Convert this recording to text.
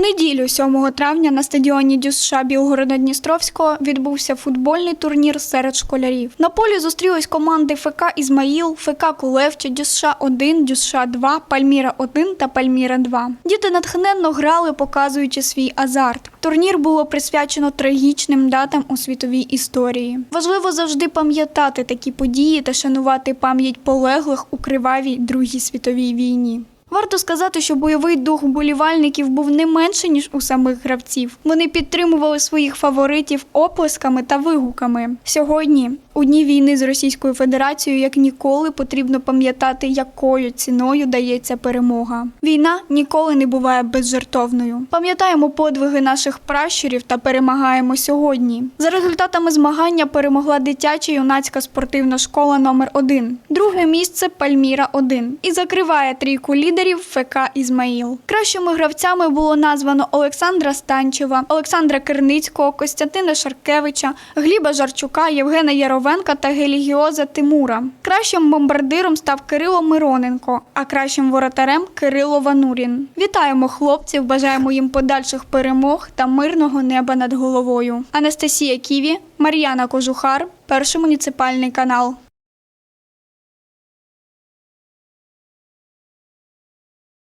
Неділю, 7 травня, на стадіоні ДЮСШ Білгорода-Дністровського відбувся футбольний турнір серед школярів. На полі зустрілись команди ФК Ізмаїл, ФК Кулевче, ДЮСШ 1, ДЮСШ 2, Пальміра 1 та Пальміра 2. Діти натхненно грали, показуючи свій азарт. Турнір було присвячено трагічним датам у світовій історії. Важливо завжди пам'ятати такі події та шанувати пам'ять полеглих у кривавій Другій світовій війні. Варто сказати, що бойовий дух вболівальників був не менше ніж у самих гравців. Вони підтримували своїх фаворитів оплесками та вигуками. Сьогодні, у дні війни з Російською Федерацією, як ніколи потрібно пам'ятати, якою ціною дається перемога. Війна ніколи не буває безжертовною. Пам'ятаємо подвиги наших пращурів та перемагаємо сьогодні. За результатами змагання перемогла дитяча юнацька спортивна школа номер 1 Друге місце Пальміра 1 і закриває трійку лідерів ФК Ізмаїл. Кращими гравцями було названо Олександра Станчева, Олександра Керницького, Костянтина Шаркевича, Гліба Жарчука, Євгена Яровенка та Гелігіоза Тимура. Кращим бомбардиром став Кирило Мироненко, а кращим воротарем Кирило Ванурін. Вітаємо хлопців, бажаємо їм подальших перемог та мирного неба над головою. Анастасія Ківі, Мар'яна Кожухар, перший муніципальний канал.